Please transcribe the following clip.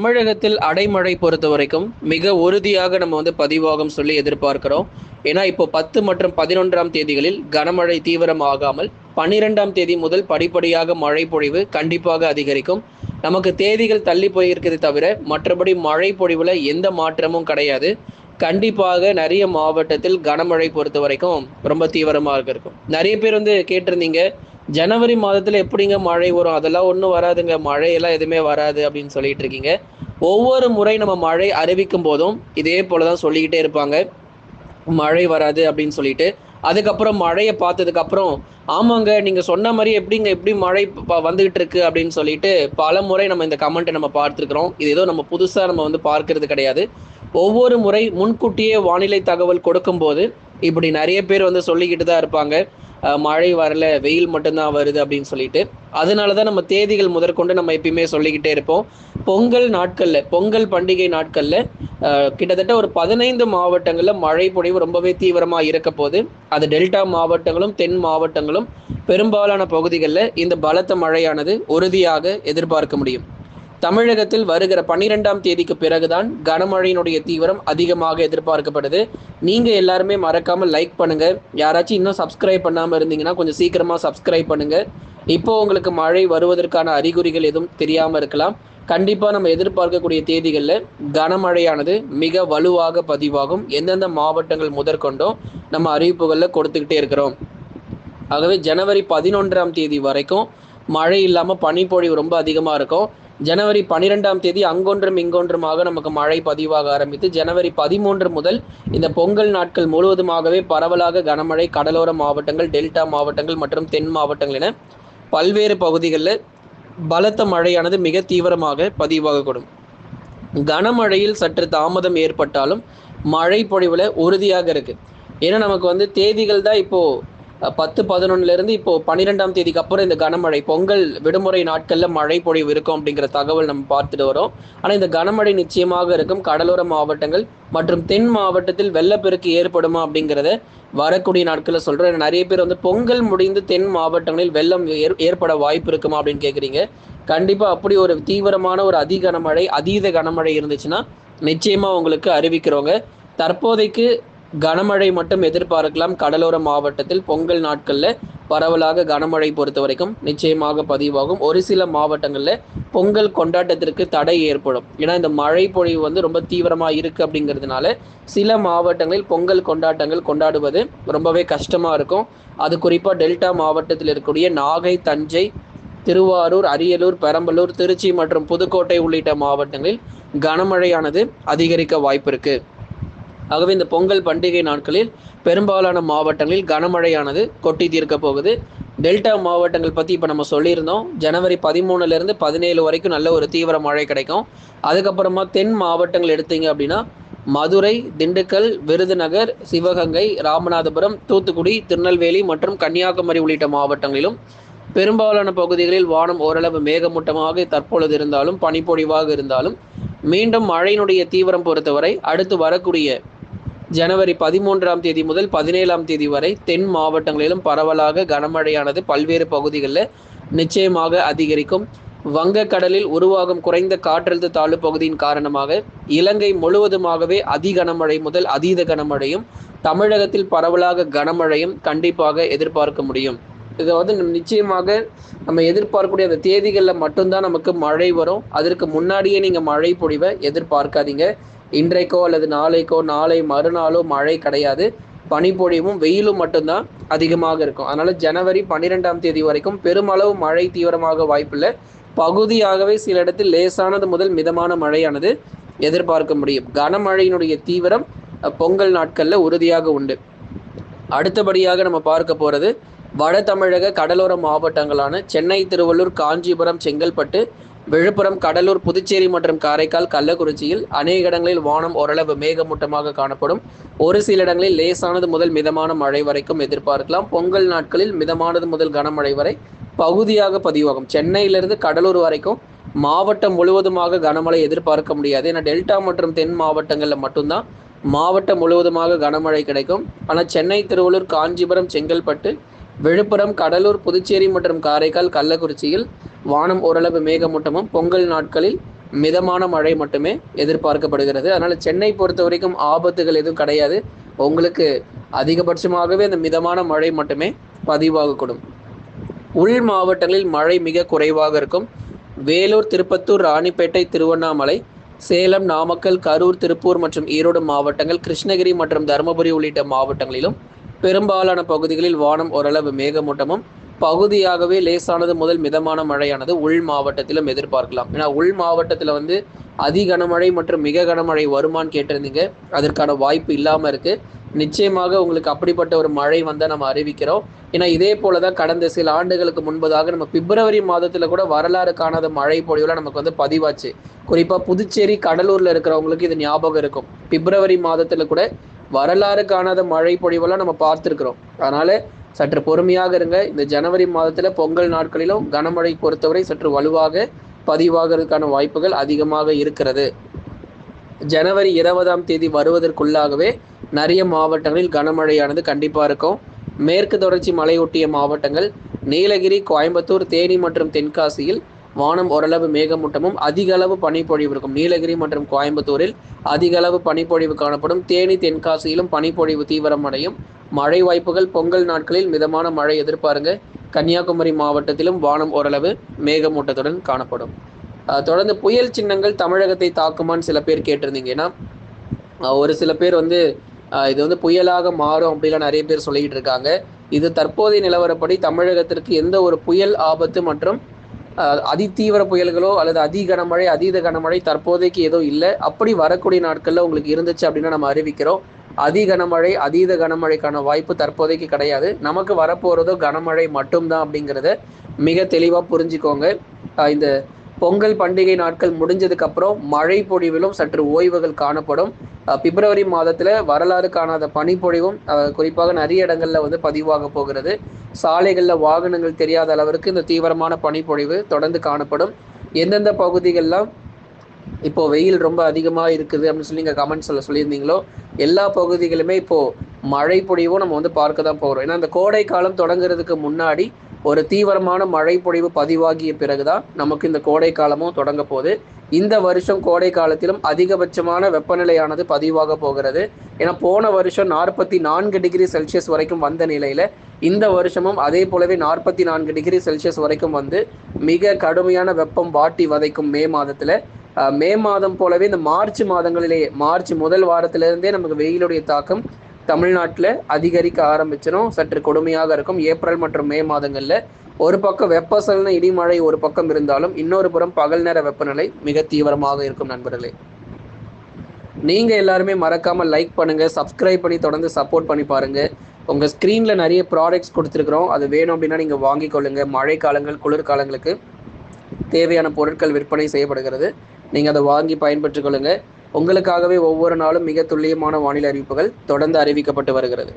தமிழகத்தில் அடைமழை பொறுத்த வரைக்கும் மிக உறுதியாக நம்ம வந்து பதிவாகும் சொல்லி எதிர்பார்க்கிறோம். ஏன்னா இப்போ பத்து மற்றும் பதினொன்றாம் தேதிகளில் கனமழை தீவிரம் ஆகாமல் பன்னிரெண்டாம் தேதி முதல் படிப்படியாக மழை பொழிவு கண்டிப்பாக அதிகரிக்கும். நமக்கு தேதிகள் தள்ளி போயிருக்கிறது தவிர மற்றபடி மழை பொழிவுல எந்த மாற்றமும் கிடையாது. கண்டிப்பாக நிறைய மாவட்டத்தில் கனமழை பொறுத்த வரைக்கும் ரொம்ப தீவிரமாக இருக்கும். நிறைய பேர் வந்து கேட்டிருந்தீங்க ஜனவரி மாதத்துல எப்படிங்க மழை வரும்? அதெல்லாம் ஒன்றும் வராதுங்க. மழையெல்லாம் எதுவுமே வராது அப்படின்னு சொல்லிட்டு இருக்கீங்க. ஒவ்வொரு முறை நம்ம மழை அறிவிக்கும் போதும் இதே போலதான் சொல்லிக்கிட்டே இருப்பாங்க. மழை வராது அப்படின்னு சொல்லிட்டு. அதுக்கப்புறம் மழையை பார்த்ததுக்கு அப்புறம் ஆமாங்க நீங்க சொன்ன மாதிரி எப்படிங்க எப்படி மழை ப- வந்துகிட்டு இருக்கு அப்படின்னு சொல்லிட்டு பல முறை நம்ம இந்த கமெண்ட்டை நம்ம பார்த்துருக்குறோம். இது ஏதோ நம்ம புதுசா நம்ம வந்து பார்க்கறது கிடையாது. ஒவ்வொரு முறை முன்கூட்டியே வானிலை தகவல் கொடுக்கும்போது இப்படி நிறைய பேர் வந்து சொல்லிக்கிட்டு தான் இருப்பாங்க. மழை வரல வெயில் மட்டும்தான் வருது அப்படின்னு சொல்லிட்டு அதனால தான் நம்ம தேதிகள் முதற்கொண்டு நம்ம எப்பயுமே சொல்லிக்கிட்டே இருப்போம். பொங்கல் நாட்களில் பொங்கல் பண்டிகை நாட்களில் கிட்டத்தட்ட ஒரு பதினைந்து மாவட்டங்களில் மழை பொழிவு ரொம்பவே தீவிரமாக இருக்க போது அது டெல்டா மாவட்டங்களும் தென் மாவட்டங்களும் பெரும்பாலான பகுதிகளில் இந்த பலத்த மழையானது உறுதியாக எதிர்பார்க்க முடியும். தமிழகத்தில் வருகிற பன்னிரெண்டாம் தேதிக்கு பிறகுதான் கனமழையினுடைய தீவிரம் அதிகமாக எதிர்பார்க்கப்படுது. நீங்க எல்லாருமே மறக்காம லைக் பண்ணுங்க. யாராச்சும் இன்னும் சப்ஸ்கிரைப் பண்ணாம இருந்தீங்கன்னா கொஞ்சம் சீக்கிரமா சப்ஸ்கிரைப் பண்ணுங்க. இப்போ உங்களுக்கு மழை வருவதற்கான அறிகுறிகள் எதுவும் தெரியாம இருக்கலாம். கண்டிப்பா நம்ம எதிர்பார்க்கக்கூடிய தேதிகளில் கனமழையானது மிக வலுவாக பதிவாகும். எந்தெந்த மாவட்டங்கள் முதற்கொண்டோ நம்ம அறிவிப்புகளில் கொடுத்துக்கிட்டே இருக்கிறோம். ஆகவே ஜனவரி பதினொன்றாம் தேதி வரைக்கும் மழை இல்லாமல் பனிப்பொழிவு ரொம்ப அதிகமாக இருக்கும். ஜனவரி பன்னிரெண்டாம் தேதி அங்கொன்றும் இங்கொன்றுமாக நமக்கு மழை பதிவாக ஆரம்பித்து ஜனவரி பதிமூன்று முதல் இந்த பொங்கல் நாட்கள் முழுவதுமாகவே பரவலாக கனமழை கடலோர மாவட்டங்கள் டெல்டா மாவட்டங்கள் மற்றும் தென் மாவட்டங்கள் என பல்வேறு பகுதிகளில் பலத்த மழையானது மிக தீவிரமாக பதிவாகக்கூடும். கனமழையில் சற்று தாமதம் ஏற்பட்டாலும் மழை பொழிவில் உறுதியாக இருக்குது ஏன்னா நமக்கு வந்து தேதிகள் தான் இப்போது பத்து பதினொன்னுல இருந்து இப்போ பன்னிரெண்டாம் தேதிக்கு அப்புறம் இந்த கனமழை பொங்கல் விடுமுறை நாட்கள்ல மழை பொழிவு இருக்கும் அப்படிங்கிற தகவல் நம்ம பார்த்துட்டு வரோம். ஆனா இந்த கனமழை நிச்சயமாக இருக்கும். கடலோர மாவட்டங்கள் மற்றும் தென் மாவட்டத்தில் வெள்ளப்பெருக்கு ஏற்படுமா அப்படிங்கிறத வரக்கூடிய நாட்களில் சொல்றேன். நிறைய பேர் வந்து பொங்கல் முடிந்து தென் மாவட்டங்களில் வெள்ளம் ஏற்பட வாய்ப்பு இருக்குமா அப்படின்னு கேக்குறீங்க. கண்டிப்பா அப்படி ஒரு தீவிரமான ஒரு அதி கனமழை அதீத கனமழை இருந்துச்சுன்னா நிச்சயமா உங்களுக்கு அறிவிக்கிறவங்க தற்போதைக்கு கனமழை மட்டும் எதிர்பார்க்கலாம். கடலோர மாவட்டத்தில் பொங்கல் நாட்களில் பரவலாக கனமழை பொறுத்த வரைக்கும் நிச்சயமாக பதிவாகும். ஒரு சில மாவட்டங்களில் பொங்கல் கொண்டாட்டத்திற்கு தடை ஏற்படும். ஏன்னா இந்த மழை பொழிவு வந்து ரொம்ப தீவிரமாக இருக்குது அப்படிங்கிறதுனால சில மாவட்டங்களில் பொங்கல் கொண்டாட்டங்கள் கொண்டாடுவது ரொம்பவே கஷ்டமாக இருக்கும். அது குறிப்பாக டெல்டா மாவட்டத்தில் இருக்கக்கூடிய நாகை தஞ்சை திருவாரூர் அரியலூர் பெரம்பலூர் திருச்சி மற்றும் புதுக்கோட்டை உள்ளிட்ட மாவட்டங்களில் கனமழையானது அதிகரிக்க வாய்ப்பு இருக்குது ஆகவே இந்த பொங்கல் பண்டிகை நாட்களில் பெரும்பாலான மாவட்டங்களில் கனமழையானது கொட்டி தீர்க்க போகுது. டெல்டா மாவட்டங்கள் பற்றி இப்போ நம்ம சொல்லியிருந்தோம். ஜனவரி பதிமூணுலேருந்து பதினேழு வரைக்கும் நல்ல ஒரு தீவிர மழை கிடைக்கும். அதுக்கப்புறமா தென் மாவட்டங்கள் எடுத்தீங்க அப்படின்னா மதுரை திண்டுக்கல் விருதுநகர் சிவகங்கை ராமநாதபுரம் தூத்துக்குடி திருநெல்வேலி மற்றும் கன்னியாகுமரி உள்ளிட்ட மாவட்டங்களிலும் பெரும்பாலான பகுதிகளில் வானம் ஓரளவு மேகமூட்டமாக தற்பொழுது இருந்தாலும் பனிப்பொழிவாக இருந்தாலும் மீண்டும் மழையினுடைய தீவிரம் பொறுத்தவரை அடுத்து வரக்கூடிய ஜனவரி பதிமூன்றாம் தேதி முதல் பதினேழாம் தேதி வரை தென் மாவட்டங்களிலும் பரவலாக கனமழையானது பல்வேறு பகுதிகளில் நிச்சயமாக அதிகரிக்கும். வங்கக்கடலில் உருவாகும் குறைந்த காற்றழுத்த தாழ்வு பகுதியின் காரணமாக இலங்கை முழுவதுமாகவே அதி கனமழை முதல் அதீத கனமழையும் தமிழகத்தில் பரவலாக கனமழையும் கண்டிப்பாக எதிர்பார்க்க முடியும். இதை வந்து நிச்சயமாக நம்ம எதிர்பார்க்கக்கூடிய அந்த தேதிகளில் மட்டும்தான் நமக்கு மழை வரும். அதற்கு முன்னாடியே நீங்கள் மழை பொழிவை எதிர்பார்க்காதீங்க. இன்றைக்கோ அல்லது நாளைக்கோ நாளை மறுநாளோ மழை கிடையாது. பனிப்பொழிவும் வெயிலும் மட்டும்தான் அதிகமாக இருக்கும். அதனால ஜனவரி பன்னிரெண்டாம் தேதி வரைக்கும் பெருமளவு மழை தீவிரமாக வாய்ப்பில்லை. பகுதியாகவே சில இடத்தில் லேசானது முதல் மிதமான மழையானது எதிர்பார்க்க முடியும். கனமழையினுடைய தீவிரம் பொங்கல் நாட்கள்ல உறுதியாக உண்டு. அடுத்தபடியாக நம்ம பார்க்க போறது வட தமிழக கடலோர மாவட்டங்களான சென்னை திருவள்ளூர் காஞ்சிபுரம் செங்கல்பட்டு விழுப்புரம் கடலூர் புதுச்சேரி மற்றும் காரைக்கால் கள்ளக்குறிச்சியில் அநேக இடங்களில் வானம் ஓரளவு மேகமூட்டமாக காணப்படும். ஒரு சில இடங்களில் லேசானது முதல் மிதமான மழை வரைக்கும் எதிர்பார்க்கலாம். பொங்கல் நாட்களில் மிதமானது முதல் கனமழை வரை பகுதியாக பதிவாகும். சென்னையிலிருந்து கடலூர் வரைக்கும் மாவட்டம் முழுவதுமாக கனமழை எதிர்பார்க்க முடியாது. ஏன்னா டெல்டா மற்றும் தென் மாவட்டங்களில் மட்டும்தான் மாவட்டம் முழுவதுமாக கனமழை கிடைக்கும். ஆனால் சென்னை திருவள்ளூர் காஞ்சிபுரம் செங்கல்பட்டு விழுப்புரம் கடலூர் புதுச்சேரி மற்றும் காரைக்கால் கள்ளக்குறிச்சியில் வானம் ஓரளவு மேகமூட்டமும் பொங்கல் நாட்களில் மிதமான மழை மட்டுமே எதிர்பார்க்கப்படுகிறது. அதனால் சென்னை பொறுத்த வரைக்கும் ஆபத்துகள் எதுவும் கிடையாது. உங்களுக்கு அதிகபட்சமாகவே அந்த மிதமான மழை மட்டுமே பதிவாகக்கூடும். உள் மாவட்டங்களில் மழை மிக குறைவாக இருக்கும். வேலூர் திருப்பத்தூர் ராணிப்பேட்டை திருவண்ணாமலை சேலம் நாமக்கல் கரூர் திருப்பூர் மற்றும் ஈரோடு மாவட்டங்கள் கிருஷ்ணகிரி மற்றும் தருமபுரி உள்ளிட்ட மாவட்டங்களிலும் பெரும்பாலான பகுதிகளில் வானம் ஓரளவு மேகமூட்டமும் பகுதியாகவே லேசானது முதல் மிதமான மழையானது உள் மாவட்டத்திலும் எதிர்பார்க்கலாம். ஏன்னா உள் மாவட்டத்தில் வந்து அதி கனமழை மற்றும் மிக கனமழை வருமானு கேட்டிருந்தீங்க. அதற்கான வாய்ப்பு இல்லாமல் இருக்கு. நிச்சயமாக உங்களுக்கு அப்படிப்பட்ட ஒரு மழை வந்தால் நம்ம அறிவிக்கிறோம். ஏன்னா இதே போல தான் கடந்த சில ஆண்டுகளுக்கு முன்பதாக நம்ம பிப்ரவரி மாதத்தில் கூட வரலாறு காணாத மழை பொழிவில் நமக்கு வந்து பதிவாச்சு. குறிப்பாக புதுச்சேரி கடலூரில் இருக்கிறவங்களுக்கு இது ஞாபகம் இருக்கும். பிப்ரவரி மாதத்தில் கூட வரலாறு காணாத மழை பொழிவெல்லாம் நம்ம பார்த்துருக்குறோம். அதனால சற்று பொறுமையாக இருங்க. இந்த ஜனவரி மாதத்தில் பொங்கல் நாட்களிலும் கனமழை பொறுத்தவரை சற்று வலுவாக பதிவாகிறதுக்கான வாய்ப்புகள் அதிகமாக இருக்கிறது. ஜனவரி இருபதாம் தேதி வருவதற்குள்ளாகவே நிறைய மாவட்டங்களில் கனமழையானது கண்டிப்பாக இருக்கும். மேற்கு தொடர்ச்சி மலையொட்டிய மாவட்டங்கள் நீலகிரி கோயம்புத்தூர் தேனி மற்றும் தென்காசியில் வானம் ஓரளவு மேகமூட்டமும் அதிக அளவு பனிப்பொழிவு இருக்கும். நீலகிரி மற்றும் கோயம்புத்தூரில் அதிக அளவு பனிப்பொழிவு காணப்படும். தேனி தென்காசியிலும் பனிப்பொழிவு தீவிரமடையும் மழை வாய்ப்புகள் பொங்கல் நாட்களில் மிதமான மழை எதிர்பாருங்க. கன்னியாகுமரி மாவட்டத்திலும் வானம் ஓரளவு மேகமூட்டத்துடன் காணப்படும். தொடர்ந்து புயல் சின்னங்கள் தமிழகத்தை தாக்குமான்னு சில பேர் கேட்டிருந்தீங்கன்னா ஒரு சில பேர் வந்து இது வந்து புயலாக மாறும் அப்படிலாம் நிறைய பேர் சொல்லிக்கிட்டு இருக்காங்க. இது தற்போதைய நிலவரப்படி தமிழகத்திற்கு எந்த ஒரு புயல் ஆபத்து மற்றும் அதிதீவிர புயல்களோ அல்லது அதி கனமழை அதீத கனமழை தற்போதைக்கு ஏதோ இல்லை. அப்படி வரக்கூடிய நாட்களில் உங்களுக்கு இருந்துச்சு அப்படின்னா நம்ம அறிவிக்கிறோம். அதி கனமழை அதீத கனமழைக்கான வாய்ப்பு தற்போதைக்கு கிடையாது. நமக்கு வரப்போகிறதோ கனமழை மட்டும்தான் அப்படிங்கிறத மிக தெளிவாக புரிஞ்சுக்கோங்க. இந்த பொங்கல் பண்டிகை நாட்கள் முடிஞ்சதுக்கு அப்புறம் மழை பொழிவிலும் சற்று ஓய்வுகள் காணப்படும். பிப்ரவரி மாதத்தில் வரலாறு காணாத பனிப்பொழிவும் குறிப்பாக நிறைய இடங்கள்ல வந்து பதிவாக போகிறது. சாலைகளில் வாகனங்கள் தெரியாத அளவிற்கு இந்த தீவிரமான பனிப்பொழிவு தொடர்ந்து காணப்படும். எந்தெந்த பகுதிகள்லாம் இப்போ வெயில் ரொம்ப அதிகமாக இருக்குது அப்படின்னு சொல்லி நீங்கள் கமெண்ட்ஸில் சொல்லியிருந்தீங்களோ எல்லா பகுதிகளுமே இப்போது மழை பொழிவும் நம்ம வந்து பார்க்க தான் போகிறோம் ஏன்னா இந்த கோடை காலம் தொடங்குறதுக்கு முன்னாடி ஒரு தீவிரமான மழை பொழிவு பதிவாகிய பிறகுதான் நமக்கு இந்த கோடை காலமும் தொடங்க போகுது. இந்த வருஷம் கோடை காலத்திலும் அதிகபட்சமான வெப்பநிலையானது பதிவாக போகிறது. ஏன்னா போன வருஷம் நாற்பத்தி நான்கு டிகிரி செல்சியஸ் வரைக்கும் வந்த நிலையில இந்த வருஷமும் அதே போலவே நாற்பத்தி நான்கு டிகிரி செல்சியஸ் வரைக்கும் வந்து மிக கடுமையான வெப்பம் வாட்டி வதைக்கும் மே மாதத்துல. மே மாதம் போலவே இந்த மார்ச் மாதங்களிலேயே மார்ச் முதல் வாரத்திலிருந்தே நமக்கு வெயிலுடைய தாக்கம் தமிழ்நாட்டில் அதிகரிக்க ஆரம்பிச்சிடும் சற்று கொடுமையாக இருக்கும். ஏப்ரல் மற்றும் மே மாதங்களில் ஒரு பக்கம் வெப்பசலன இடிமழை ஒரு பக்கம் இருந்தாலும் இன்னொரு புறம் பகல் நேர வெப்பநிலை மிக தீவிரமாக இருக்கும் நண்பர்களே. நீங்க எல்லாருமே மறக்காம லைக் பண்ணுங்க சப்ஸ்கிரைப் பண்ணி தொடர்ந்து சப்போர்ட் பண்ணி பாருங்க. உங்க ஸ்கிரீன்ல நிறைய ப்ராடக்ட்ஸ் கொடுத்துருக்குறோம். அது வேணும் அப்படின்னா நீங்க வாங்கிக் கொள்ளுங்க. மழை காலங்கள் குளிர்காலங்களுக்கு தேவையான பொருட்கள் விற்பனை செய்யப்படுகிறது. நீங்கள் அதை வாங்கி பயன்பெற்றுக் கொள்ளுங்க. உங்களுக்காகவே ஒவ்வொரு நாளும் மிக துல்லியமான வானிலை அறிவிப்புகள் தொடர்ந்து அறிவிக்கப்பட்டு வருகிறது.